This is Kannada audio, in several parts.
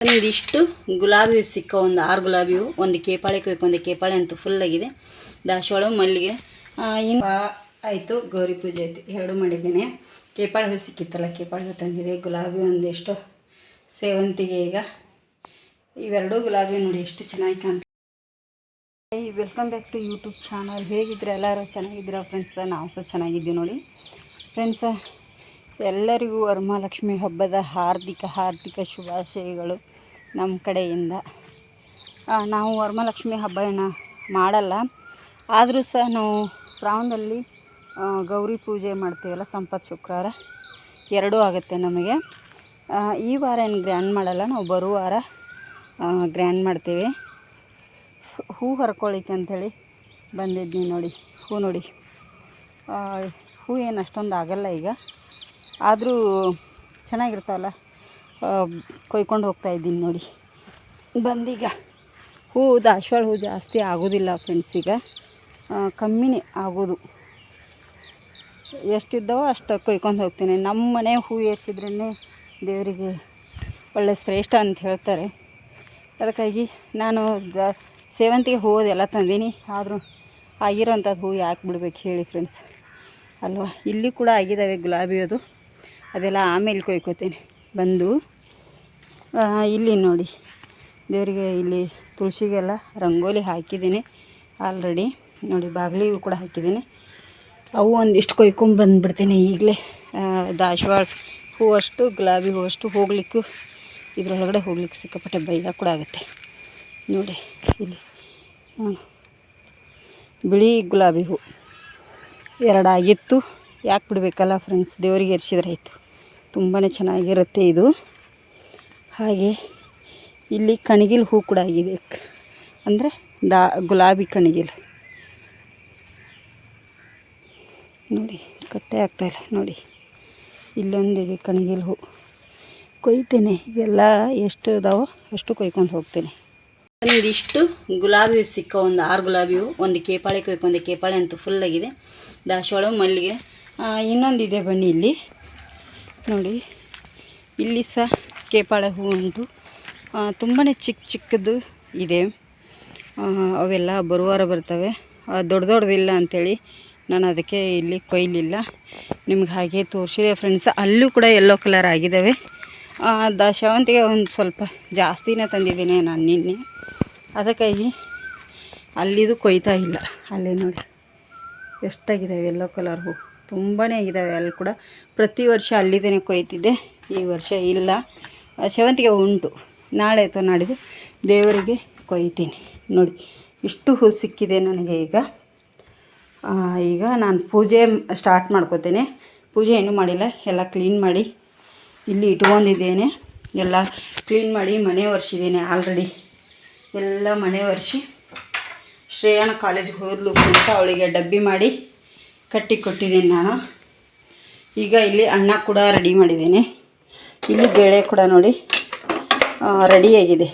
ಒಂದಿಷ್ಟು ಗುಲಾಬಿ ಹೂ ಸಿಕ್ಕ ಒಂದು ಆರು ಗುಲಾಬಿ ಹೂ ಒಂದು ಕೇಪಾಳೆ ಕೊಯ್ಕು ಒಂದು ಕೇಪಾಳೆ ಅಂತೂ ಫುಲ್ ಆಗಿದೆ. ದಾಸವಾಳ ಮಲ್ಲಿಗೆ. ಇನ್ನು ಆಯಿತು ಗೌರಿ ಪೂಜೆ ಆಯಿತು. ಎರಡು ಮಾಡಿದ್ದೇನೆ. ಕೇಪಾಳೆ ಹೂ ಸಿಕ್ಕಿತ್ತಲ್ಲ ಕೇಪಾಳೆ ಹೂ ತಂದಿದೆ. ಗುಲಾಬಿ ಒಂದೆಷ್ಟು ಸೇವಂತಿಗೆ ಈಗ. ಇವೆರಡೂ ಗುಲಾಬಿ ನೋಡಿ ಎಷ್ಟು ಚೆನ್ನಾಗಿ ಕಾಣ್ತದೆ. Welcome back to YouTube channel ಹೇಗಿದ್ರೆ ಎಲ್ಲರೂ ಚೆನ್ನಾಗಿದ್ದೀರಾ ಫ್ರೆಂಡ್ಸ ನಾವು ಸಹ ಚೆನ್ನಾಗಿದ್ದೀವಿ ನೋಡಿ. ಫ್ರೆಂಡ್ಸ ಎಲ್ಲರಿಗೂ ವರಮಹಾಲಕ್ಷ್ಮಿ ಹಬ್ಬದ ಹಾರ್ದಿಕ ಹಾರ್ದಿಕ ಶುಭಾಶಯಗಳು ನಮ್ಮ ಕಡೆಯಿಂದ. ನಾವು ವರಮಹಾಲಕ್ಷ್ಮಿ ಹಬ್ಬ ಏನು ಮಾಡಲ್ಲ, ಆದರೂ ಸಹ ನಾವು ಶ್ರಾವಣದಲ್ಲಿ ಗೌರಿ ಪೂಜೆ ಮಾಡ್ತೀವಲ್ಲ ಸಂಪತ್ ಶುಕ್ರವಾರ, ಎರಡೂ ಆಗುತ್ತೆ ನಮಗೆ. ಈ ವಾರ ಏನು ಗ್ರ್ಯಾಂಡ್ ಮಾಡಲ್ಲ, ನಾವು ಬರುವ ವಾರ ಗ್ರ್ಯಾಂಡ್ ಮಾಡ್ತೀವಿ. ಹೂ ಹರ್ಕೊಳ್ಳಿಕ್ಕೆ ಅಂಥೇಳಿ ಬಂದಿದ್ದೀನಿ ನೋಡಿ, ಹೂ ನೋಡಿ. ಹೂ ಏನು ಅಷ್ಟೊಂದು ಆಗಲ್ಲ ಈಗ. ಆದರೂ ಚೆನ್ನಾಗಿರ್ತಾವಲ್ಲ? ಕೊಯ್ಕೊಂಡು ಹೋಗ್ತಾ ಇದ್ದೀನಿ ನೋಡಿ. ಬಂದೀಗ ಹೂ ದಾಸವಾಳ ಹೂ ಜಾಸ್ತಿ ಆಗೋದಿಲ್ಲ ಫ್ರೆಂಡ್ಸ್ ಈಗ. ಕಮ್ಮಿನೇ ಆಗೋದು. ಎಷ್ಟಿದ್ದಾವೋ ಅಷ್ಟು ಕೊಯ್ಕೊಂಡು ಹೋಗ್ತೀನಿ. ನಮ್ಮ ಮನೆ ಹೂ ಏರ್ಸಿದ್ರೇ ದೇವರಿಗೆ ಒಳ್ಳೆ ಶ್ರೇಷ್ಠ ಅಂತ ಹೇಳ್ತಾರೆ. ಅದಕ್ಕಾಗಿ ನಾನು ದ, ಸೇವಂತಿಗೆ ಹೂವದೆಲ್ಲ ತಂದೀನಿ. ಆದರೂ ಆಗಿರೋಂಥದ್ದು ಹೂ ಯಾಕೆ ಬಿಡ್ಬೇಕು ಹೇಳಿ ಫ್ರೆಂಡ್ಸ್ ಅಲ್ವಾ? ಇಲ್ಲಿ ಕೂಡ ಆಗಿದ್ದಾವೆ ಗುಲಾಬಿ ಅದು. ಅದೆಲ್ಲ ಆಮೇಲೆ ಕೊಯ್ಕೋತೇನೆ. ಬಂದು ಇಲ್ಲಿ ನೋಡಿ. ದೇವರಿಗೆ ಇಲ್ಲಿ ತುಳಸಿಗೆಲ್ಲ ರಂಗೋಲಿ ಹಾಕಿದ್ದೀನಿ ಆಲ್ರೆಡಿ. ನೋಡಿ, ಬಾಗಿಲಿಗೂ ಕೂಡ ಹಾಕಿದ್ದೀನಿ. ಅವು ಒಂದಿಷ್ಟು ಕೊಯ್ಕೊಂಡು ಬಂದುಬಿಡ್ತೀನಿ ಈಗಲೇ. ಹೂ ಅಷ್ಟು ಗುಲಾಬಿ ಹೂವಷ್ಟು ಹೋಗ್ಲಿಕ್ಕೂ, ಇದರೊಳಗಡೆ ಹೋಗ್ಲಿಕ್ಕೆ ಸಿಕ್ಕಾಪಟ್ಟೆ ಭಯ ಕೂಡ ಆಗುತ್ತೆ. ನೋಡಿ, ಇಲ್ಲಿ. ಬಿಳಿ ಗುಲಾಬಿ ಹೂ. ಎರಡಾಗಿತ್ತು. ಯಾಕೆ ಬಿಡಬೇಕಲ್ಲ ಫ್ರೆಂಡ್ಸ್ ದೇವರಿಗೆ ಎರ್ಸಿದ್ರೆ ಆಯಿತು. ತುಂಬಾ ಚೆನ್ನಾಗಿರುತ್ತೆ ಇದು. ಹಾಗೆ ಇಲ್ಲಿ ಕಣಗಿಲ್ ಹೂ ಕೂಡ ಆಗಿದೆ. ಅಂದರೆ ದಾ ಗುಲಾಬಿ ಕಣಗಿಲ್. ನೋಡಿ ಕಟ್ಟೆ ಆಗ್ತಾಯಿಲ್ಲ ನೋಡಿ. ಇಲ್ಲೊಂದಿದೆ ಕಣಗಿಲ್ ಹೂ. ಕೊಯ್ತೇನೆ ಇವೆಲ್ಲ ಎಷ್ಟು ಇದಾವೋ ಅಷ್ಟು ಕೊಯ್ಕೊಂಡು ಹೋಗ್ತೇನೆ. ಒಂದಿಷ್ಟು ಗುಲಾಬಿ ಸಿಕ್ಕ ಒಂದು ಆರು ಗುಲಾಬಿ ಹೂ, ಒಂದು ಕೇಪಾಳೆ ಕೊಯ್ಕೊಂಡು, ಕೇಪಾಳೆ ಅಂತೂ ಫುಲ್ ಆಗಿದೆ. ದಾಸವಾಳ ಮಲ್ಲಿಗೆ. ಇನ್ನೊಂದಿದೆ ಬನ್ನಿ ಇಲ್ಲಿ. ನೋಡಿ, ಇಲ್ಲಿ ಸಹ ಕೇಪಾಳೆ ಹೂ ಉಂಟು. ತುಂಬಾ ಚಿಕ್ಕ ಚಿಕ್ಕದು ಇದೆ. ಅವೆಲ್ಲ ಬರುವಾರ ಬರ್ತವೆ. ದೊಡ್ಡ ದೊಡ್ಡದಿಲ್ಲ ಅಂಥೇಳಿ ನಾನು ಅದಕ್ಕೆ ಇಲ್ಲಿ ಕೊಯ್ಲಿಲ್ಲ. ನಿಮ್ಗೆ ಹಾಗೆ ತೋರಿಸಿದೆ ಫ್ರೆಂಡ್ಸ್ ಅಲ್ಲೂ ಕೂಡ ಯೆಲ್ಲೋ ಕಲರ್ ಆಗಿದ್ದಾವೆ. ದ ಸೇವಂತಿಗೆ ಒಂದು ಸ್ವಲ್ಪ ಜಾಸ್ತಿನೇ ತಂದಿದ್ದೀನಿ ನಾನು ನಿನ್ನೆ. ಅದಕ್ಕಾಗಿ ಅಲ್ಲಿದು ಕೊಯ್ತಾ ಇಲ್ಲ. ಅಲ್ಲಿ ನೋಡಿ ಎಷ್ಟಾಗಿದ್ದಾವೆ ಎಲ್ಲೋ ಕಲರ್ ಹೂ. ತುಂಬಾ ಇದ್ದಾವೆ ಅಲ್ಲಿ ಕೂಡ. ಪ್ರತಿ ವರ್ಷ ಅಲ್ಲಿದ್ದೇನೆ ಕೊಯ್ತಿದ್ದೆ. ಈ ವರ್ಷ ಇಲ್ಲ. ಸೇವಂತಿಗೆ ಉಂಟು. ನಾಳೆ ಅಥವಾ ನಾಡಿದ್ದು ದೇವರಿಗೆ ಕೊಯ್ತೀನಿ. ನೋಡಿ, ಇಷ್ಟು ಹೂ ಸಿಕ್ಕಿದೆ ನನಗೆ ಈಗ. ಈಗ ನಾನು ಪೂಜೆ ಸ್ಟಾರ್ಟ್ ಮಾಡ್ಕೋತೇನೆ. ಪೂಜೆ ಏನೂ ಮಾಡಿಲ್ಲ. ಎಲ್ಲ ಕ್ಲೀನ್ ಮಾಡಿ ಇಲ್ಲಿ ಇಟ್ಕೊಂಡಿದ್ದೇನೆ. ಎಲ್ಲ ಕ್ಲೀನ್ ಮಾಡಿ ಮನೆ ಒರೆಸಿದ್ದೇನೆ ಆಲ್ರೆಡಿ ಎಲ್ಲ ಮನೆ ಒರೆಸಿ ಶ್ರೇಯಾನ ಕಾಲೇಜಿಗೆ ಹೋದ್ಲು ಅಂತ ಅವಳಿಗೆ ಡಬ್ಬಿ ಮಾಡಿ. ಕಟ್ಟಿ ಕೊಟ್ಟಿದ್ದೀನಿ ನಾನು. ಈಗ ಇಲ್ಲಿ ಅನ್ನ ಕೂಡ ರೆಡಿ ಮಾಡಿದ್ದೀನಿ. ಇಲ್ಲಿ ಬೇಳೆ ಕೂಡ ನೋಡಿ ರೆಡಿಯಾಗಿದೆ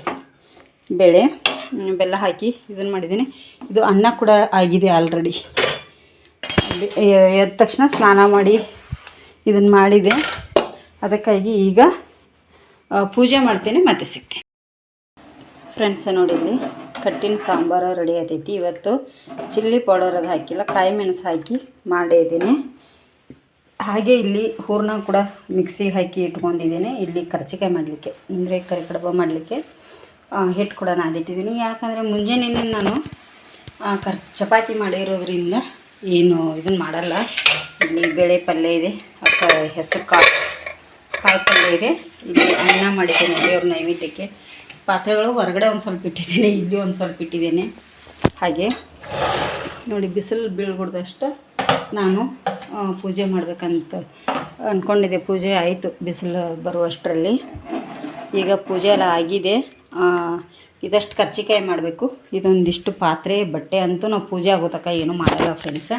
ಬೇಳೆ ಬೆಲ್ಲ ಹಾಕಿ ಇದನ್ನು ಮಾಡಿದ್ದೀನಿ. ಇದು ಅನ್ನ ಕೂಡ ಆಗಿದೆ ಆಲ್ರೆಡಿ ಎದ್ದ ತಕ್ಷಣ ಸ್ನಾನ ಮಾಡಿ ಇದನ್ನು ಮಾಡಿದೆ. ಅದಕ್ಕಾಗಿ ಈಗ ಪೂಜೆ ಮಾಡ್ತೀನಿ, ಮತ್ತೆ ಸಿಗ್ತೀನಿ. ಫ್ರೆಂಡ್ಸ ನೋಡಿ ಇಲ್ಲಿ. ಕಟ್ಟಿನ ಸಾಂಬಾರು ರೆಡಿ ಆತೈತಿ ಇವತ್ತು ಚಿಲ್ಲಿ ಪೌಡರ್ ಅದು ಹಾಕಿಲ್ಲ, ಕಾಯಿ ಮೆಣಸು ಹಾಕಿ ಮಾಡಿದ್ದೀನಿ. ಹಾಗೆ ಇಲ್ಲಿ ಹೂರ್ಣ ಕೂಡ ಮಿಕ್ಸಿಗೆ ಹಾಕಿ ಇಟ್ಕೊಂಡಿದ್ದೀನಿ. ಇಲ್ಲಿ ಕರ್ಚಿಕಾಯಿ ಮಾಡಲಿಕ್ಕೆ, ಅಂದರೆ ಕರಿ ಕಡಬ ಮಾಡಲಿಕ್ಕೆ ಹಿಟ್ಟು ಕೂಡ ನಾದಿಟ್ಟಿದ್ದೀನಿ ಯಾಕಂದರೆ ಮುಂಜಾನೆ ನಾನು ಕರ್, ಚಪಾತಿ ಮಾಡಿರೋದ್ರಿಂದ ಏನು ಇದನ್ನು ಮಾಡಲ್ಲ. ಇಲ್ಲಿ ಬೇಳೆ ಪಲ್ಯ ಇದೆ, ಅಕ್ಕ ಹೆಸರು ಕಾಳು ಕಾಳು ಪಲ್ಯ ಇದೆ. ಇಲ್ಲಿ ಅನ್ನ ಮಾಡಿದ್ದೀನಿ, ದೇವ್ರ ನೈವೇದ್ಯಕ್ಕೆ. ಪಾತ್ರೆಗಳು ಹೊರಗಡೆ ಒಂದು ಸ್ವಲ್ಪ ಇಟ್ಟಿದ್ದೇನೆ, ಇಲ್ಲಿ ಒಂದು ಸ್ವಲ್ಪ ಇಟ್ಟಿದ್ದೇನೆ. ಹಾಗೆ ನೋಡಿ ಬಿಸಿಲು ಬೀಳ್ಕೊಡ್ದಷ್ಟು ನಾನು ಪೂಜೆ ಮಾಡಬೇಕಂತ ಅಂದ್ಕೊಂಡಿದ್ದೆ ಪೂಜೆ ಆಯಿತು ಬಿಸಿಲು ಬರುವಷ್ಟರಲ್ಲಿ. ಈಗ ಪೂಜೆ ಎಲ್ಲ ಆಗಿದೆ. ಇದಷ್ಟು ಕರ್ಚಿಕಾಯಿ ಮಾಡಬೇಕು. ಇದೊಂದಿಷ್ಟು ಪಾತ್ರೆ, ಬಟ್ಟೆ ಅಂತೂ ನಾವು ಪೂಜೆ ಆಗೋ ತನಕ ಏನೂ ಮಾಡಲ್ಲ ಫ್ರೆಂಡ್ಸ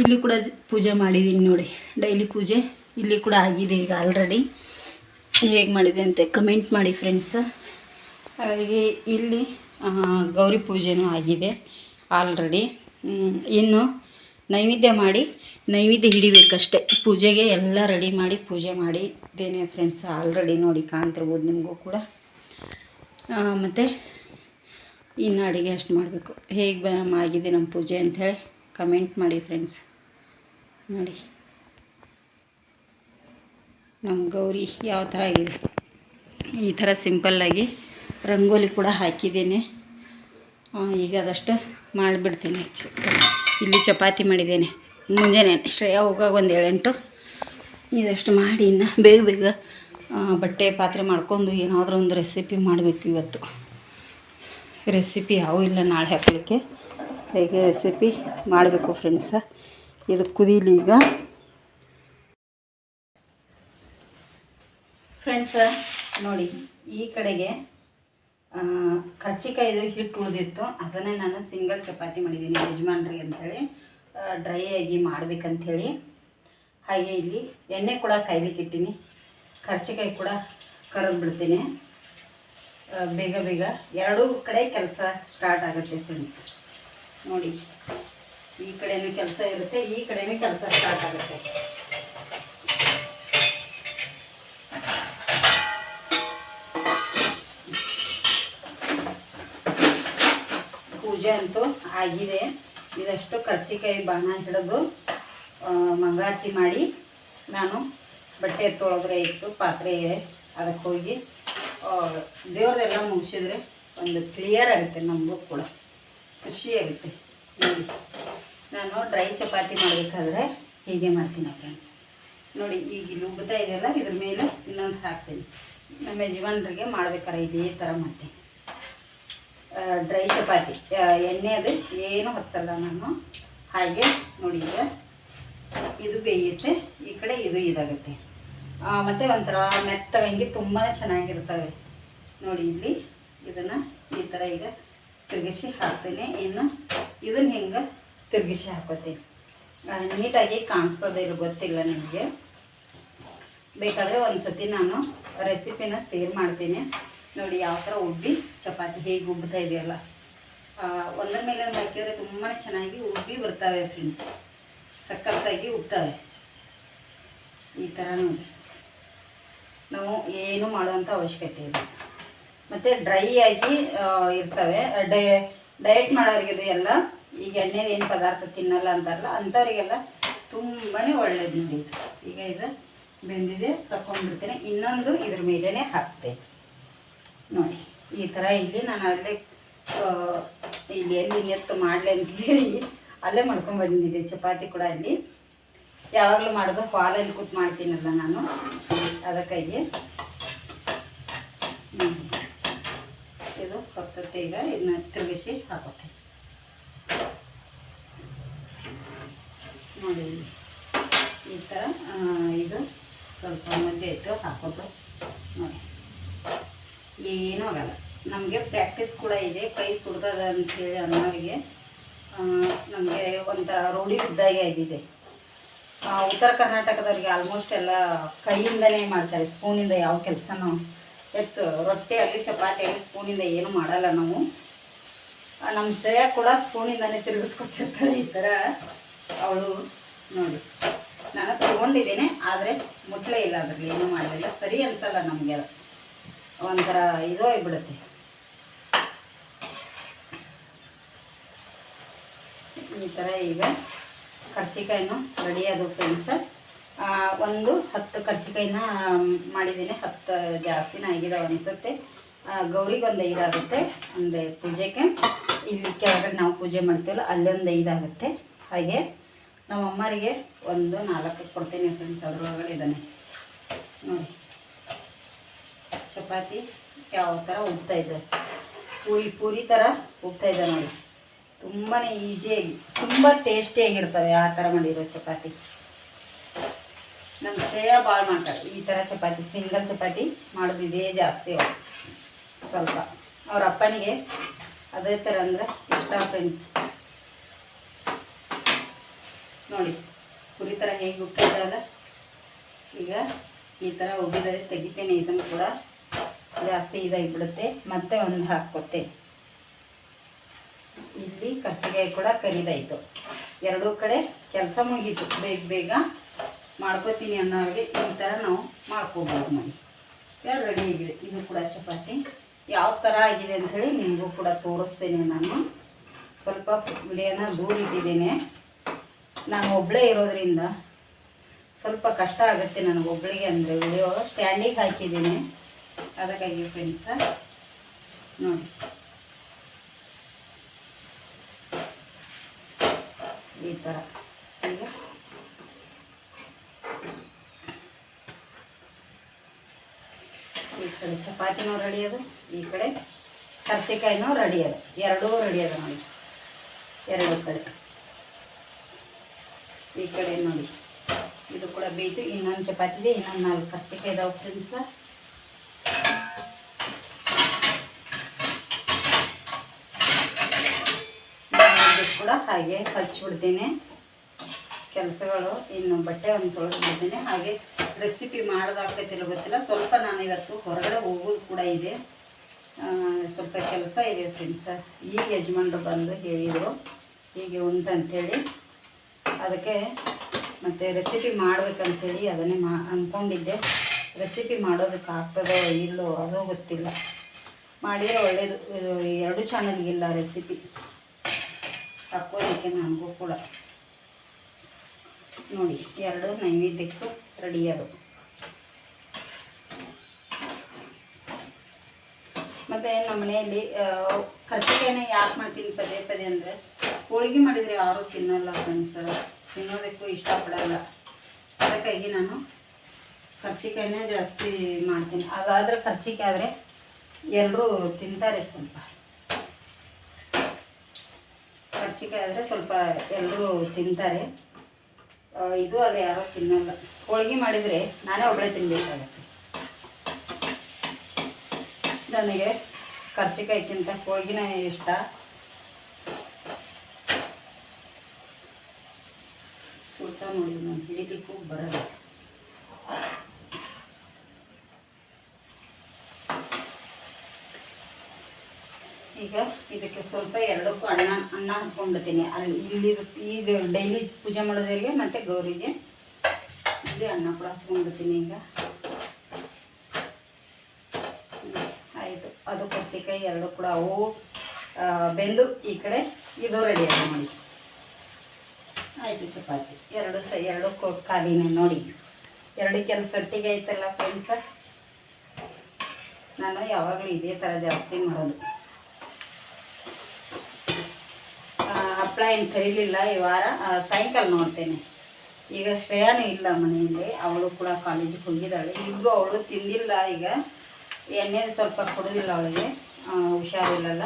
ಇಲ್ಲಿ ಕೂಡ ಪೂಜೆ ಮಾಡಿದ್ದೀನಿ ನೋಡಿ. ಡೈಲಿ ಪೂಜೆ ಇಲ್ಲಿ ಕೂಡ ಆಗಿದೆ ಈಗ ಆಲ್ರೆಡಿ ಹೇಗೆ ಮಾಡಿದೆ ಅಂತ ಕಮೆಂಟ್ ಮಾಡಿ ಫ್ರೆಂಡ್ಸ್ ಹಾಗಾಗಿ ಇಲ್ಲಿ ಗೌರಿ ಪೂಜೆನೂ ಆಗಿದೆ ಆಲ್ರೆಡಿ ಇನ್ನು ನೈವೇದ್ಯ ಮಾಡಿ, ನೈವೇದ್ಯ ಹಿಡಿಬೇಕಷ್ಟೆ. ಪೂಜೆಗೆ ಎಲ್ಲ ರೆಡಿ ಮಾಡಿ ಪೂಜೆ ಮಾಡಿ ಮಾಡಿದ್ದೇನೆ ಫ್ರೆಂಡ್ಸ್ ಆಲ್ರೆಡಿ ನೋಡಿ ಕಾಣ್ತಿರ್ಬೋದು ನಿಮಗೂ ಕೂಡ. ಮತ್ತು ಇನ್ನು ಅಡುಗೆ ಅಷ್ಟು ಮಾಡಬೇಕು. ಹೇಗೆ ಆಗಿದೆ ನಮ್ಮ ಪೂಜೆ ಅಂಥೇಳಿ ಕಮೆಂಟ್ ಮಾಡಿ ಫ್ರೆಂಡ್ಸ್ ನೋಡಿ. ನಮ್ಮ ಗೌರಿ ಯಾವ ಥರ ಆಗಿದೆ ಈ ಥರ ಸಿಂಪಲ್ಲಾಗಿ ರಂಗೋಲಿ ಕೂಡ ಹಾಕಿದ್ದೇನೆ. ಈಗ ಅದಷ್ಟು ಮಾಡಿಬಿಡ್ತೀನಿ. ಇಲ್ಲಿ ಚಪಾತಿ ಮಾಡಿದ್ದೇನೆ. ಮುಂಜಾನೆ ಶ್ರೇಯ ಹೋಗಾಗ ಒಂದು ಏಳೆಂಟು. ಇದಷ್ಟು ಮಾಡಿ ಇನ್ನು ಬೇಗ ಬೇಗ ಬಟ್ಟೆ ಪಾತ್ರೆ ಮಾಡ್ಕೊಂಡು ಏನಾದರೂ ಒಂದು ರೆಸಿಪಿ ಮಾಡಬೇಕು ಇವತ್ತು. ರೆಸಿಪಿ ಯಾವೂ ಇಲ್ಲ ನಾಳೆ ಹಾಕಲಿಕ್ಕೆ. ಹೇಗೆ ರೆಸಿಪಿ ಮಾಡಬೇಕು ಫ್ರೆಂಡ್ಸ ಇದು ಕುದೀಲಿ ಈಗ. ಫ್ರೆಂಡ್ಸ ನೋಡಿ, ಈ ಕಡೆಗೆ ಕರ್ಚಿಕಾಯಿ ಹಿಟ್ಟು ಉಳಿದಿತ್ತು. ಅದನ್ನೇ ನಾನು ಸಿಂಗಲ್ ಚಪಾತಿ ಮಾಡಿದ್ದೀನಿ ಯಜಮಾನ್ರಿ ಅಂಥೇಳಿ ಡ್ರೈ ಆಗಿ ಮಾಡ್ಬೇಕಂಥೇಳಿ ಹಾಗೆ ಇಲ್ಲಿ ಎಣ್ಣೆ ಕೂಡ ಕಾಯ್ಲಿಕ್ಕೆ ಇಟ್ಟೀನಿ. ಕರ್ಚಿಕಾಯಿ ಕೂಡ ಕರೆದು ಬಿಡ್ತೀನಿ. ಬೇಗ ಬೇಗ ಎರಡೂ ಕಡೆ ಕೆಲಸ ಸ್ಟಾರ್ಟ್ ಆಗುತ್ತೆ ಫ್ರೆಂಡ್ಸ್ ನೋಡಿ, ಈ ಕಡೆಯೂ ಕೆಲಸ ಇರುತ್ತೆ, ಈ ಕಡೆಯೂ ಕೆಲಸ ಸ್ಟಾರ್ಟ್ ಆಗುತ್ತೆ. ಆಗಿದೆ. ಇದಷ್ಟು ಕರ್ಚಿಕಾಯಿ ಬಾಣ ಹಿಡಿದು ಮಂಗಳಾರತಿ ಮಾಡಿ ನಾನು ಬಟ್ಟೆ ತೊಳೆದ್ರೆ ಇತ್ತು ಪಾತ್ರೆ ಅದಕ್ಕೆ ಹೋಗಿ ದೇವ್ರದೆಲ್ಲ ಮುಗಿಸಿದ್ರೆ ಒಂದು ಕ್ಲಿಯರ್ ಆಗುತ್ತೆ ನಮಗೂ ಕೂಡ. ಖುಷಿ ಆಗುತ್ತೆ. ನೋಡಿ, ನಾನು ಡ್ರೈ ಚಪಾತಿ ಮಾಡಬೇಕಾದ್ರೆ ಹೀಗೆ ಮಾಡ್ತೀನಿ ಫ್ರೆಂಡ್ಸ್ ನೋಡಿ, ಈಗ ಇಲ್ಲಿ ಉಗ್ತಾ ಇದೆಯಲ್ಲ, ಇದ್ರ ಮೇಲೆ ಇನ್ನೊಂದು ಹಾಕ್ತೀನಿ. ನಮ್ಮ ಯಜಮಾನ್ರಿಗೆ ಮಾಡ್ಬೇಕಾರೆ ಇದೇ ಥರ ಮಾಡ್ತೀನಿ. ಡ್ರೈ ಚಪಾತಿ. ಎಣ್ಣೆ ಅದು ಏನು ಹಚ್ಚಲ್ಲ ನಾನು. ಹಾಗೆ ನೋಡಿ ಈಗ. ಇದು ಬೇಯುತ್ತೆ. ಈ ಕಡೆ ಇದು ಇದಾಗುತ್ತೆ. ಮತ್ತು ಒಂಥರ ಮೆತ್ತಗಂಗೆ ತುಂಬಾ ಚೆನ್ನಾಗಿರ್ತವೆ. ನೋಡಿ ಇಲ್ಲಿ ಇದನ್ನು ಈ ಥರ ಈಗ ತಿರುಗಿಸಿ ಹಾಕ್ತೀನಿ. ಇನ್ನು ಇದನ್ನು ಹಿಂಗೆ ತಿರುಗಿಸಿ ಹಾಕೋತೀನಿ. ನೀಟಾಗಿ ಕಾಣಿಸ್ತದೆ ಇಲ್ಲ ಗೊತ್ತಿಲ್ಲ ನಿಮಗೆ. ಬೇಕಾದರೆ ಒಂದು ಸತಿ ನಾನು ರೆಸಿಪಿನ ಸೇರ್ ಮಾಡ್ತೀನಿ. ನೋಡಿ ಯಾವ ಥರ ಉಬ್ಬಿ ಚಪಾತಿ ಹೇಗೆ ಉಬ್ಬುತ್ತಾ ಇದೆಯಲ್ಲ. ಒಂದರ ಮೇಲೆ ಒಂದು ಹಾಕಿದರೆ ತುಂಬಾ ಚೆನ್ನಾಗಿ ಉಬ್ಬಿ ಬರ್ತವೆ ಫ್ರೆಂಡ್ಸ್ ಸಕ್ಕತ್ತಾಗಿ ಉಬ್ತವೆ ಈ ಥರ ನೋಡಿ. ನಾವು ಏನು ಮಾಡುವಂಥ ಅವಶ್ಯಕತೆ ಇಲ್ಲ. ಮತ್ತು ಡ್ರೈ ಆಗಿ ಇರ್ತವೆ. ಡೈ ಡಯಟ್ ಮಾಡೋರಿಗಿದು ಎಲ್ಲ ಈಗ ಎಣ್ಣೆದು ಏನು ಪದಾರ್ಥ ತಿನ್ನಲ್ಲ ಅಂತಾರಲ್ಲ, ಅಂಥವರಿಗೆಲ್ಲ ತುಂಬಾ ಒಳ್ಳೇದು ನೋಡಿ. ಈಗ ಇದು ಬೆಂದಿದೆ ತಗೊಂಡ್ಬಿಡ್ತೇನೆ ಇನ್ನೊಂದು ಇದ್ರ ಮೇಲೇ ಹಾಕ್ತೇನೆ. ನೋಡಿ, ಈ ಥರ ಇಲ್ಲಿ ನಾನು ಅಲ್ಲೇ ಇಲ್ಲಿ ಎಲ್ಲಿ ಎತ್ತು ಮಾಡಲಿ ಅಂತ ಹೇಳಿ ಅಲ್ಲೇ ಮಾಡ್ಕೊಂಡು ಬಂದಿದ್ದೆ, ಚಪಾತಿ ಕೂಡ ಅಲ್ಲಿ. ಯಾವಾಗಲೂ ಮಾಡೋದು ಹಾಲಲ್ಲಿ ಕೂತ್ ಮಾಡ್ತೀನಲ್ಲ ನಾನು, ಅದಕ್ಕಾಗಿ. ಇದು ಹೊತ್ತತ್ತೆ ಈಗ ಇದನ್ನ ತಿರುಗಿಸಿ ಹಾಕೋತೆ ನೋಡಿ ಈ ಥರ ಇದು ಸ್ವಲ್ಪ ಮಧ್ಯೆ ಇಟ್ಟು ಹಾಕೋದು. ನೋಡಿ. ಏನೂ ಆಗಲ್ಲ. ನಮಗೆ ಪ್ರಾಕ್ಟೀಸ್ ಕೂಡ ಇದೆ, ಕೈ ಸುಡ್ದದ ಅಂತೇಳಿ ಅನ್ನೋರಿಗೆ ನಮಗೆ ಒಂಥರ ರೂಢಿ ಇದ್ದಾಗೆ ಆಗಿದೆ. ಉತ್ತರ ಕರ್ನಾಟಕದವ್ರಿಗೆ ಆಲ್ಮೋಸ್ಟ್ ಎಲ್ಲ ಕೈಯಿಂದನೇ ಮಾಡ್ತಾರೆ, ಸ್ಪೂನಿಂದ ಯಾವ ಕೆಲಸನೂ. ಹೆಚ್ಚು ರೊಟ್ಟಿ ಆಗಲಿ ಚಪಾತಿ ಆಗಲಿ ಸ್ಪೂನಿಂದ ಏನು ಮಾಡಲ್ಲ ನಾವು. ನಮ್ಮ ಶ್ರೇಯ ಕೂಡ ಸ್ಪೂನಿಂದನೇ ತಿರುಗಿಸ್ಕೊತಿರ್ತಾರೆ ಈ ಥರ ಅವಳು ನೋಡಿ. ನಾನು ತಗೊಂಡಿದ್ದೇನೆ, ಆದರೆ ಮುಟ್ಲೇ ಇಲ್ಲ ಅದ್ರಲ್ಲಿ, ಏನು ಮಾಡಲಿಲ್ಲ. ಸರಿ ಅನಿಸಲ್ಲ ನಮಗೆ ಅದು. ಒಂಥರ ಇದು ಆಗಿಬಿಡುತ್ತೆ. ಈ ಥರ ಈಗ ಕರ್ಚಿಕಾಯಿನೂ ರೆಡಿ ಅದು ಫ್ರೆಂಡ್ಸ್. ಒಂದು ಹತ್ತು ಕರ್ಚಿಕಾಯಿನ ಮಾಡಿದ್ದೀನಿ. ಹತ್ತು ಜಾಸ್ತಿನ ಆಗಿದೆ ಅನಿಸುತ್ತೆ. ಗೌರಿಗೊಂದು ಐದಾಗುತ್ತೆ. ಅಂದರೆ ಪೂಜೆಗೆ. ಇಲ್ಲಿ ಕೆಳಗಡೆ ನಾವು ಪೂಜೆ ಮಾಡ್ತೀವಲ್ಲ, ಅಲ್ಲೊಂದು ಐದಾಗುತ್ತೆ. ಹಾಗೆ ನಮ್ಮ ಅಮ್ಮರಿಗೆ ಒಂದು ನಾಲ್ಕು ಕೊಡ್ತೀನಿ ಫ್ರೆಂಡ್ಸ್. ಅದ್ರೊಳಗಡೆ ಇದ್ದಾನೆ. ನೋಡಿ. ಚಪಾತಿ ಯಾವ ಥರ ಇದೆ. ಪೂರಿ ಪೂರಿ ಥರ ಇದೆ ನೋಡಿ. ತುಂಬಾ ಈಸಿಯಾಗಿ ತುಂಬ ಟೇಸ್ಟಿಯಾಗಿರ್ತವೆ ಆ ಥರ ಮಾಡಿರೋ ಚಪಾತಿ. ನಮ್ಮ ಶ್ರೇಯ ಭಾಳ ಮಾಡ್ತಾರೆ. ಈ ಥರ ಚಪಾತಿ, ಸಿಂಗಲ್ ಚಪಾತಿ ಮಾಡೋದು ಇದೇ ಜಾಸ್ತಿ ಅವರು. ಸ್ವಲ್ಪ. ಅವ್ರ ಅಪ್ಪನಿಗೆ ಅದೇ ಥರ ಅಂದರೆ ಇಷ್ಟ ಫ್ರೆಂಡ್ಸ್ ನೋಡಿ, ಪುರಿ ಥರ ಹೇಗೆ ಉಪ್ಪಿದ್ದಲ್ಲ ಈಗ ಈ ಥರ ಉಬ್ಬಿದ್ರೆ ತೆಗಿತೇನೆ, ಇದನ್ನು ಕೂಡ ಜಾಸ್ತಿ ಇದಾಗಿ ಬಿಡುತ್ತೆ ಮತ್ತೆ ಒಂದು ಹಾಕ್ಕೊತೆ ಇಲ್ಲಿ ಕಚ್ಚಿಗೆ ಕೂಡ ಕರಿದಾಯ್ತು. ಎರಡೂ ಕಡೆ ಕೆಲಸ ಮುಗೀತು. ಬೇಗ ಬೇಗ ಮಾಡ್ಕೋತೀನಿ ಅನ್ನೋರಿಗೆ ಈ ಥರ ನಾವು ಮಾಡ್ಕೋಬೋದು ಈಗ ರೆಡಿ ಆಗಿದೆ. ಇದು ಕೂಡ ಚಪಾತಿ. ಯಾವ ಥರ ಆಗಿದೆ ಅಂಥೇಳಿ ನಿಮಗೂ ಕೂಡ ತೋರಿಸ್ತೇನೆ ನಾನು. ಸ್ವಲ್ಪ ವಿಡಿಯೋನ ದೂರ ಇಟ್ಟಿದ್ದೇನೆ. ನಾನು ಒಬ್ಬಳೇ ಇರೋದ್ರಿಂದ ಸ್ವಲ್ಪ ಕಷ್ಟ ಆಗುತ್ತೆ ನನಗೆ ಒಬ್ಬಳಿಗೆ ಅಂದರೆ. ವಿಡಿಯೋ ಸ್ಟ್ಯಾಂಡಿಗೆ ಹಾಕಿದ್ದೀನಿ. ಅದಕ್ಕಾಗಿ ಫ್ರೆಂಡ್ಸ ನೋಡಿ. ಈ ಥರ. ಈಗ. ಈ ಕಡೆ ಚಪಾತಿನೂ ರೆಡಿ ಅದು, ಈ ಕಡೆ ಕರ್ಚಿಕಾಯಿನೂ ರೆಡಿ ಅದು. ಎರಡೂ ರೆಡಿ ಅದ ನೋಡಿ. ಎರಡು ಕಡೆ. ಈ ಕಡೆ ನೋಡಿ. ಇದು ಕೂಡ ಬೇಯ್ತು ಇನ್ನೊಂದು ಚಪಾತಿ ಇದೆ ಇನ್ನೊಂದು ನಾಲ್ಕು ಕರ್ಚಿಕಾಯಿ ಇದಾವೆ ಫ್ರೆಂಡ್ಸ ಇದು ಕೂಡ ಹಾಗೆ ಹಚ್ಚಿಬಿಡ್ತೀನಿ ಕೆಲಸಗಳು, ಇನ್ನು ಬಟ್ಟೆ ಒಂದು ತೊಳೆದ್ಬಿಡ್ತೀನಿ. ಹಾಗೆ ರೆಸಿಪಿ ಮಾಡೋದಾಗ್ತೈತಿಲ್ಲ ಗೊತ್ತಿಲ್ಲ. ಸ್ವಲ್ಪ ನಾನು ಇವತ್ತು ಹೊರಗಡೆ ಹೋಗೋದು ಕೂಡ ಇದೆ. ಸ್ವಲ್ಪ ಕೆಲಸ ಇದೆ ಫ್ರೆಂಡ್ಸ ಈಗ ಯಜಮಾನ್ರು ಬಂದು ಹೇಳಿದರು. ಹೀಗೆ ಉಂಟಂಥೇಳಿ ಅದಕ್ಕೆ ಮತ್ತು ರೆಸಿಪಿ ಮಾಡ್ಬೇಕಂತೇಳಿ ಅದನ್ನೇ ಮಾ ಅಂದ್ಕೊಂಡಿದ್ದೆ ರೆಸಿಪಿ ಮಾಡೋದಕ್ಕೆ ಆಗ್ತದೋ ಇಲ್ಲೋ ಅದೋ ಗೊತ್ತಿಲ್ಲ. ಮಾಡಿದರೆ ಒಳ್ಳೆಯದು ಎರಡು ಚಾನಲ್ಗಿಲ್ಲ ರೆಸಿಪಿ ಹಾಕೋದಕ್ಕೆ ನನಗೂ ಕೂಡ. ನೋಡಿ, ಎರಡು ನೈವೇದ್ಯಕ್ಕೂ ರೆಡಿ ಅದು. ಮತ್ತು ನಮ್ಮ ಮನೆಯಲ್ಲಿ ಕರ್ಚಿಕಾಯಿನ ಯಾಕೆ ಮಾಡ್ತೀನಿ ಪದೇ ಪದೇ ಅಂದರೆ, ಹೋಳಿಗೆ ಮಾಡಿದರೆ ಯಾರೂ ತಿನ್ನಲ್ಲ ಫ್ರೆಂಡ್ಸ್ ತಿನ್ನೋದಕ್ಕೂ ಇಷ್ಟಪಡಲ್ಲ. ಅದಕ್ಕಾಗಿ ನಾನು ಕರ್ಚಿಕಾಯಿನೇ ಜಾಸ್ತಿ ಮಾಡ್ತೀನಿ. ಅದಾದರೆ ಕರ್ಚಿಕಾಯಿ ಆದರೆ ಎಲ್ಲರೂ ತಿಂತಾರೆ ಸ್ವಲ್ಪ. ಕರ್ಚಿಕಾಯಿ ಆದರೆ ಸ್ವಲ್ಪ ಎಲ್ಲರೂ ತಿಂತಾರೆ. ಇದು ಅದು ಯಾರೋ ತಿನ್ನಲ್ಲ. ಹೋಳಿಗೆ ಮಾಡಿದರೆ ನಾನೇ ಒಬ್ಬಳೇ ತಿನ್ನಬೇಕಾಗತ್ತೆ ನನಗೆ ಕರ್ಚಿಕಾಯಿಕ್ಕಿಂತ ಹೋಳಿಗೆನೇ ಇಷ್ಟ. ಸುಡ್ತಾ ನೋಡಿ, ನಾನು ಹಿಡಿಲಿಕ್ಕೂ ಬರಲ್ಲ. ಈಗ ಇದಕ್ಕೆ ಸ್ವಲ್ಪ ಎರಡಕ್ಕೂ ಅನ್ನ ಅನ್ನ ಹಚ್ಕೊಂಡ್ಬಿಡ್ತೀನಿ. ಅಲ್ಲಿ ಇಲ್ಲಿ ಇದು ಡೈಲಿ ಪೂಜೆ ಮಾಡೋದ್ರಿಗೆ ಮತ್ತು ಗೌರಿಗೆ ಇಲ್ಲಿ ಅನ್ನ ಕೂಡ ಹಚ್ಕೊಂಡ್ಬಿಡ್ತೀನಿ ಈಗ. ಆಯಿತು. ಅದು ಕರ್ಚಿಕಾಯಿ ಎರಡು ಕೂಡ. ಅವು ಬೆಂದು ಈ ಕಡೆ ಇದು ರೆಡಿ ಮಾಡಿ ಆಯಿತು ಚಪಾತಿ. ಎರಡು ಸ, ಎರಡು ಖಾಲಿನೇ ನೋಡಿ. ಎರಡು ಕೆಲಸ ಒಟ್ಟಿಗೆ ಐತಲ್ಲ ಫ್ರೆಂಡ್ಸ ನಾನು ಯಾವಾಗಲೂ ಇದೇ ಥರ ಜಾಸ್ತಿ ಮಾಡೋದು ಆ, ಹಪ್ಪಳ ಏನು ಕರೀಲಿಲ್ಲ ಈ ವಾರ. ಸಾಯಂಕಾಲ ನೋಡ್ತೇನೆ. ಈಗ ಶ್ರೇಯಾನು ಇಲ್ಲ ಮನೆಯಲ್ಲಿ ಅವಳು ಕೂಡ ಕಾಲೇಜಿಗೆ ಹೋಗಿದ್ದಾಳೆ. ಇಬ್ಬರು ಅವಳು ತಿಂದಿಲ್ಲ ಈಗ. ಎಣ್ಣೆ ಸ್ವಲ್ಪ ಕೊಡೋದಿಲ್ಲ ಅವಳಿಗೆ. ಹುಷಾರಿಲ್ಲಲ್ಲ.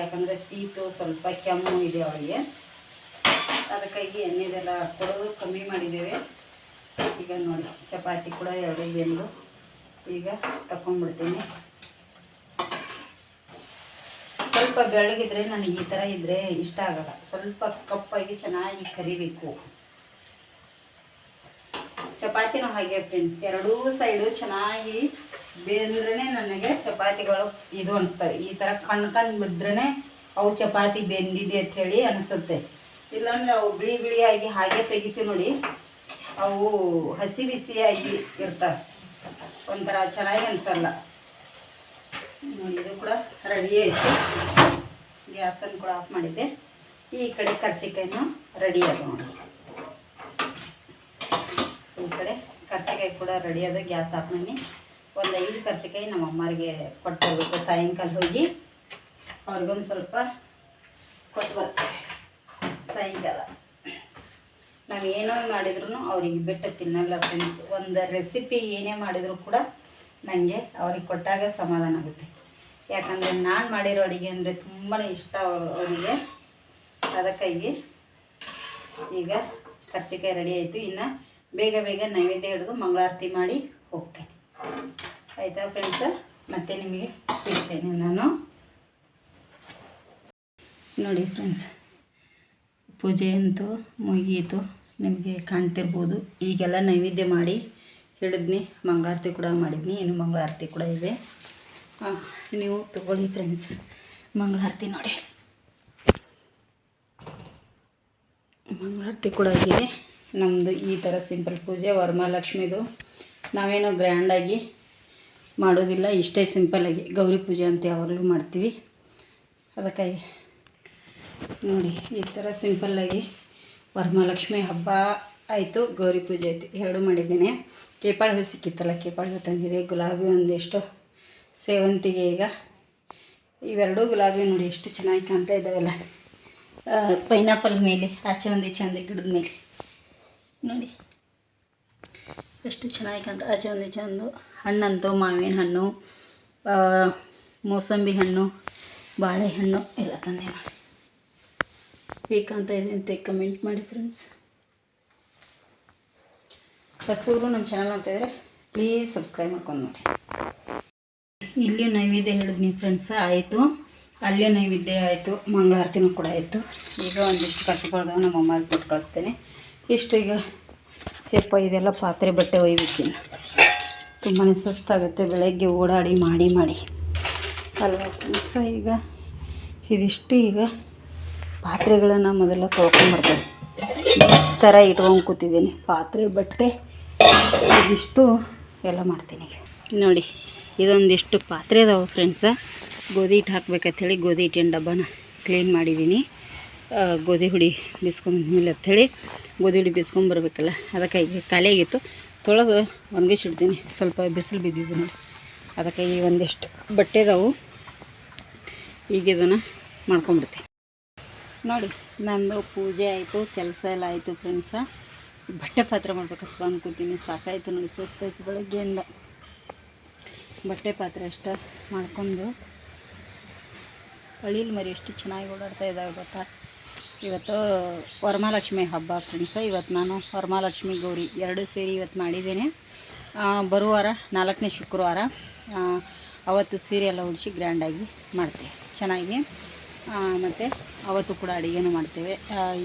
ಯಾಕಂದರೆ ಸೀಟು ಸ್ವಲ್ಪ ಕೆಮ್ಮು ಇದೆ ಅವಳಿಗೆ. ಅದಕ್ಕಾಗಿ ಎಣ್ಣೆದೆಲ್ಲ ಕೊಡೋದು ಕಮ್ಮಿ ಮಾಡಿದ್ದೇವೆ. ಈಗ ನೋಡಿ, ಚಪಾತಿ ಕೂಡ ಎರಡು ಬೆಂದು ಈಗ ತಗೊಂಡ್ಬಿಡ್ತೀನಿ ಸ್ವಲ್ಪ ಬೆಳಗಿದ್ರೆ ನನಗೆ ಈ ಥರ ಇದ್ದರೆ ಇಷ್ಟ ಆಗಲ್ಲ. ಸ್ವಲ್ಪ ಕಪ್ಪಾಗಿ ಚೆನ್ನಾಗಿ ಕರಿಬೇಕು. ಚಪಾತಿನೂ ಹಾಗೆ ಫ್ರೆಂಡ್ಸ್ ಎರಡೂ ಸೈಡು ಚೆನ್ನಾಗಿ ಬೇಂದ್ರೆ ನನಗೆ ಚಪಾತಿಗಳು ಇದು ಅನಿಸ್ತವೆ ಈ ಥರ ಕಣ್ ಕಣ್ ಬಿದ್ರೇ ಅವು ಚಪಾತಿ ಬೆಂದಿದೆ ಅಂತ ಹೇಳಿ ಅನಿಸುತ್ತೆ. ಇಲ್ಲಾಂದರೆ ಅವು ಬಿಳಿ ಬಿಳಿಯಾಗಿ ಹಾಗೆ ತೆಗಿತೀವಿ ನೋಡಿ, ಅವು ಹಸಿ ಬಿಸಿಯಾಗಿ ಇರ್ತವೆ. ಒಂಥರ ಚೆನ್ನಾಗಿ ಅನಿಸಲ್ಲ. ಇದು ಕೂಡ ರೆಡಿ ಆಯಿತು. ಗ್ಯಾಸನ್ನು ಕೂಡ ಆಫ್ ಮಾಡಿದ್ದೆ. ಈ ಕಡೆ ಕರ್ಚಿಕಾಯನ್ನು ರೆಡಿ ಅದ ನೋಡಿ. ಈ ಕಡೆ ಕರ್ಚಿಕಾಯಿ ಕೂಡ ರೆಡಿ ಆದ ಗ್ಯಾಸ್ ಆಫ್ ಮಾಡಿ. ಒಂದು ಐದು ಕರ್ಚಿಕಾಯಿ ನಮ್ಮ ಅಮ್ಮರಿಗೆ ಕೊಟ್ಟು ಹೋಗ್ಬೇಕು ಸಾಯಂಕಾಲ ಹೋಗಿ ಅವ್ರಿಗೊಂದು ಸ್ವಲ್ಪ ಕೊಟ್ಟು ಬರ್ತೇವೆ. ಸಾಯಂಕಾಲ. ನಾವು ಏನೋ ಮಾಡಿದ್ರು ಅವ್ರಿಗೆ ಬಿಟ್ಟು ತಿನ್ನಲ್ಲ ಫ್ರೆಂಡ್ಸ್ ಒಂದು ರೆಸಿಪಿ ಏನೇ ಮಾಡಿದರೂ ಕೂಡ ನನಗೆ ಅವ್ರಿಗೆ ಕೊಟ್ಟಾಗ ಸಮಾಧಾನ ಆಗುತ್ತೆ. ಯಾಕಂದರೆ ನಾನು ಮಾಡಿರೋ ಅಡುಗೆ ಅಂದರೆ ತುಂಬಾ ಇಷ್ಟ ಅವರು ಅವರಿಗೆ. ಅದಕ್ಕಾಗಿ ಈಗ ಕರ್ಚಿಕಾಯಿ ರೆಡಿ ಆಯಿತು. ಇನ್ನು ಬೇಗ ಬೇಗ ನೈವೇದ್ಯ ಹಿಡಿದು ಮಂಗಳಾರತಿ ಮಾಡಿ ಹೋಗ್ತೇನೆ. ಆಯಿತಾ ಫ್ರೆಂಡ್ಸ್ ಮತ್ತೆ ನಿಮಗೆ ಸಿಗ್ತೇನೆ ನಾನು. ನೋಡಿ ಫ್ರೆಂಡ್ಸ್ ಪೂಜೆ ಅಂತೂ ಮುಗೀತು ನಿಮಗೆ ಕಾಣ್ತಿರ್ಬೋದು. ಈಗೆಲ್ಲ ನೈವೇದ್ಯ ಮಾಡಿ ಹಿಡಿದ್ನಿ ಮಂಗಳಾರತಿ ಕೂಡ ಮಾಡಿದ್ನಿ, ಇನ್ನು ಮಂಗಳಾರತಿ ಕೂಡ ಇದೆ. ನೀವು ತಗೊಳ್ಳಿ ಫ್ರೆಂಡ್ಸ್ ಮಂಗಳಾರತಿ ನೋಡಿ. ಮಂಗಳಾರತಿ ಕೂಡ ಇದೆ. ನಮ್ಮದು ಈ ಥರ ಸಿಂಪಲ್ ಪೂಜೆ, ವರಮಹಾಲಕ್ಷ್ಮಿದು. ನಾವೇನೋ ಗ್ರ್ಯಾಂಡಾಗಿ ಮಾಡೋದಿಲ್ಲ, ಇಷ್ಟೇ ಸಿಂಪಲಾಗಿ ಗೌರಿ ಪೂಜೆ ಅಂತ ಯಾವಾಗಲೂ ಮಾಡ್ತೀವಿ. ಅದಕ್ಕಾಗಿ ನೋಡಿ, ಈ ಥರ ಸಿಂಪಲ್ಲಾಗಿ ವರಮಹಾಲಕ್ಷ್ಮಿ ಹಬ್ಬ ಆಯಿತು, ಗೌರಿ ಪೂಜೆ ಆಯಿತು. ಎರಡೂ ಮಾಡಿದ್ದೇನೆ. ಕೇಪಾಳಿ ಹೂ ಸಿಕ್ಕಿತ್ತಲ್ಲ ಕೇಪಾಳ ತಂದಿದೆ ಗುಲಾಬಿ ಒಂದೆಷ್ಟು. ಸೇವಂತಿಗೆ ಈಗ ಇವೆರಡೂ ಗುಲಾಬಿ ನೋಡಿ ಎಷ್ಟು ಚೆನ್ನಾಗಿ ಕಾಣ್ತಾ ಇದ್ದಾವೆಲ್ಲ. ಪೈನಾಪಲ್ ಮೇಲೆ, ಆಚೆ ಒಂದು, ಈಚೆ ಒಂದು ಗಿಡದ ಮೇಲೆ. ನೋಡಿ. ಎಷ್ಟು ಚೆನ್ನಾಗಿ ಕಾಣ್ತಾ, ಆಚೆ ಒಂದು, ಈಚೆ ಒಂದು. ಹಣ್ಣಂತೂ ಮಾವಿನ ಹಣ್ಣು ಮೋಸಂಬಿ ಹಣ್ಣು, ಬಾಳೆಹಣ್ಣು ಎಲ್ಲ ತಂದೆ ನೋಡಿ. ಹೇಗೆ ಕಾಣ್ತಾ ಇದೆ ಅಂತ ಕಮೆಂಟ್ ಮಾಡಿ ಫ್ರೆಂಡ್ಸ್ ಹೊಸವರು ನಮ್ಮ ಚಾನಲ್ ನೋಡ್ತಾಯಿದ್ರೆ ಪ್ಲೀಸ್ ಸಬ್ಸ್ಕ್ರೈಬ್ ಮಾಡ್ಕೊಂಡು ನೋಡಿ. ಇಲ್ಲಿಯೂ ನೈವೇದ್ಯ ಹೇಳಿದ್ನಿ ಫ್ರೆಂಡ್ಸ್ ಆಯಿತು. ಅಲ್ಲೇ ನೈವೇದ್ಯ ಆಯಿತು ಮಂಗಳಾರತಿನೂ ಕೂಡ ಆಯಿತು. ಈಗ ಒಂದಿಷ್ಟು ಕಸಗಳದಾವ ನಮ್ಮ ಅಮ್ಮಗೆ ಕೊಟ್ಟು ಕಳಿಸ್ತೇನೆ. ಇಷ್ಟು ಈಗ, ಯಪ್ಪ, ಇದೆಲ್ಲ ಪಾತ್ರೆ, ಬಟ್ಟೆ ಒಯ್ಬಿಡ್ತೀನಿ ತುಂಬಾ ಸುಸ್ತಾಗುತ್ತೆ, ಬೆಳಗ್ಗೆ ಓಡಾಡಿ, ಮಾಡಿ ಮಾಡಿ. ಅಲ್ವಾ ಫ್ರೆಂಡ್ಸ ಈಗ ಇದಿಷ್ಟು ಈಗ ಪಾತ್ರೆಗಳನ್ನು ಮೊದಲ ತೊಳ್ಕೊಂಬರ್ತೇನೆ ಈ ಥರ ಇಟ್ಕೊಂಡು ಕೂತಿದ್ದೀನಿ. ಪಾತ್ರೆ, ಬಟ್ಟೆ ಇದಿಷ್ಟು ಎಲ್ಲ ಮಾಡ್ತೀನಿ ನೋಡಿ, ಇದೊಂದಿಷ್ಟು ಪಾತ್ರೆ ಅದಾವೆ ಫ್ರೆಂಡ್ಸ ಗೋಧಿ ಹಿಟ್ಟು ಹಾಕ್ಬೇಕಂತೇಳಿ ಗೋಧಿ ಹಿಟ್ಟಿನ ಡಬ್ಬನ ಕ್ಲೀನ್ ಮಾಡಿದ್ದೀನಿ ಗೋಧಿ ಹುಡಿ ಬಿಸ್ಕೊಂಬಂದ್ಮೇಲೆ ಅಂಥೇಳಿ ಗೋಧಿ ಹುಡಿ ಬಿಸ್ಕೊಂಬರ್ಬೇಕಲ್ಲ ಅದಕ್ಕೆ ಈಗ ಖಾಲಿಯಾಗಿತ್ತು ತೊಳೆದು ಒಣಗಿಸಿಡ್ತೀನಿ ಸ್ವಲ್ಪ ಬಿಸಿಲು ಬಿದ್ದಿದ್ದು ನೋಡಿ. ಅದಕ್ಕೆ ಈ ಒಂದಿಷ್ಟು ಬಟ್ಟೆ ಅದಾವು. ಈಗ ಇದನ್ನು ಮಾಡ್ಕೊಂಬಿಡ್ತೀನಿ ನೋಡಿ, ನಂದು ಪೂಜೆ ಆಯಿತು, ಕೆಲಸ ಎಲ್ಲ ಆಯಿತು ಫ್ರೆಂಡ್ಸ ಬಟ್ಟೆ ಪಾತ್ರೆ ಮಾಡ್ಬೇಕಪ್ಪ ಅನ್ಕೋತೀನಿ. ಸಾಕಾಯ್ತು ನೋಡಿ, ಸುಸ್ತಾಯ್ತು ಬೆಳಗ್ಗೆಯಿಂದ. ಬಟ್ಟೆ ಪಾತ್ರೆ ಅಷ್ಟ ಮಾಡ್ಕೊಂಡು. ಹಳ್ಳಿಲಿ ಮರಿ ಎಷ್ಟು ಚೆನ್ನಾಗಿ ಓಡಾಡ್ತಾ ಇದ್ದಾವೆ ಗೊತ್ತಾ? ಇವತ್ತು ವರಮಹಾಲಕ್ಷ್ಮಿ ಹಬ್ಬ ಫ್ರೆಂಡ್ಸ ಇವತ್ತು ನಾನು ವರಮಹಾಲಕ್ಷ್ಮಿ ಗೌರಿ ಎರಡು ಸೇರಿ ಇವತ್ತು ಮಾಡಿದ್ದೇನೆ. ಬರುವಾರ, ನಾಲ್ಕನೇ ಶುಕ್ರವಾರ ಅವತ್ತು ಸೀರೆ ಎಲ್ಲ ಉಡಿಸಿ ಗ್ರ್ಯಾಂಡಾಗಿ ಮಾಡ್ತೀನಿ. ಚೆನ್ನಾಗಿ ಮತ್ತು ಅವತ್ತು ಕೂಡ ಅಡುಗೆನೂ ಮಾಡ್ತೇವೆ.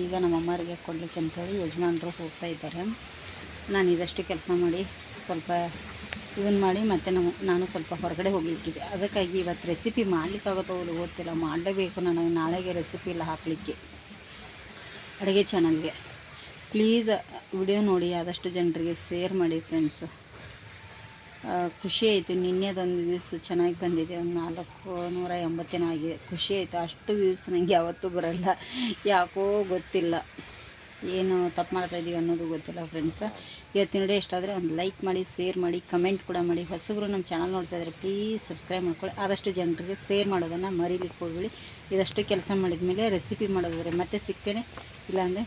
ಈಗ ನಮ್ಮ ಅಮ್ಮರಿಗೆ ಕೊಡಲಿಕ್ಕೆ ಅಂತೇಳಿ ಯಜಮಾನರು ಹೋಗ್ತಾ ಇದ್ದಾರೆ. ನಾನು ಇದಷ್ಟು ಕೆಲಸ ಮಾಡಿ ಸ್ವಲ್ಪ ಇದನ್ನು ಮಾಡಿ ಮತ್ತು ನಮ್ಮ, ನಾನು ಸ್ವಲ್ಪ ಹೊರಗಡೆ ಹೋಗ್ಲಿಕ್ಕಿದೆ. ಅದಕ್ಕಾಗಿ ಇವತ್ತು ರೆಸಿಪಿ ಮಾಡಲಿಕ್ಕಾಗುತ್ತೋ ಗೊತ್ತಿಲ್ಲ. ಮಾಡಲೇಬೇಕು ನನಗೆ ನಾಳೆಗೆ ರೆಸಿಪಿ ಎಲ್ಲ ಹಾಕಲಿಕ್ಕೆ ಅಡುಗೆ ಚಾನಲ್ಗೆ ಪ್ಲೀಸ್ ವಿಡಿಯೋ ನೋಡಿ. ಆದಷ್ಟು ಜನರಿಗೆ ಶೇರ್ ಮಾಡಿ ಫ್ರೆಂಡ್ಸ್ ಖುಷಿ ಆಯಿತು. ನಿನ್ನೆದೊಂದು ವ್ಯೂಸ್ ಚೆನ್ನಾಗಿ ಬಂದಿದೆ. ಒಂದು ನಾಲ್ಕು ನೂರ ಎಂಬತ್ತೇನೋ ಆಗಿದೆ. ಖುಷಿ ಆಯಿತು. ಅಷ್ಟು ವ್ಯೂಸ್ ನನಗೆ ಯಾವತ್ತೂ ಬರಲ್ಲ. ಯಾಕೋ ಗೊತ್ತಿಲ್ಲ. ಏನು ತಪ್ಪು ಮಾಡ್ತಾ ಇದ್ದೀವಿ ಅನ್ನೋದು ಗೊತ್ತಿಲ್ಲ ಫ್ರೆಂಡ್ಸ್ ಇವತ್ತಿನ ವಿಡಿಯೋ ಇಷ್ಟ ಆದರೆ ಒಂದು ಲೈಕ್ ಮಾಡಿ ಶೇರ್ ಮಾಡಿ ಕಮೆಂಟ್ ಕೂಡ ಮಾಡಿ. ಹೊಸಬ್ರು ನಮ್ಮ ಚಾನಲ್ ನೋಡ್ತಾ ಇದ್ದಾರೆ ಪ್ಲೀಸ್ ಸಬ್ಸ್ಕ್ರೈಬ್ ಮಾಡ್ಕೊಳ್ಳಿ. ಆದಷ್ಟು ಜನರಿಗೆ ಶೇರ್ ಮಾಡೋದನ್ನು ಮರೀಲಿಕ್ಕೆ ಹೋಗಬೇಡಿ. ಇದಷ್ಟು ಕೆಲಸ ಮಾಡಿದ ಮೇಲೆ ರೆಸಿಪಿ ಮಾಡೋದಾದರೆ ಮತ್ತೆ ಸಿಗ್ತೇನೆ. ಇಲ್ಲಾಂದರೆ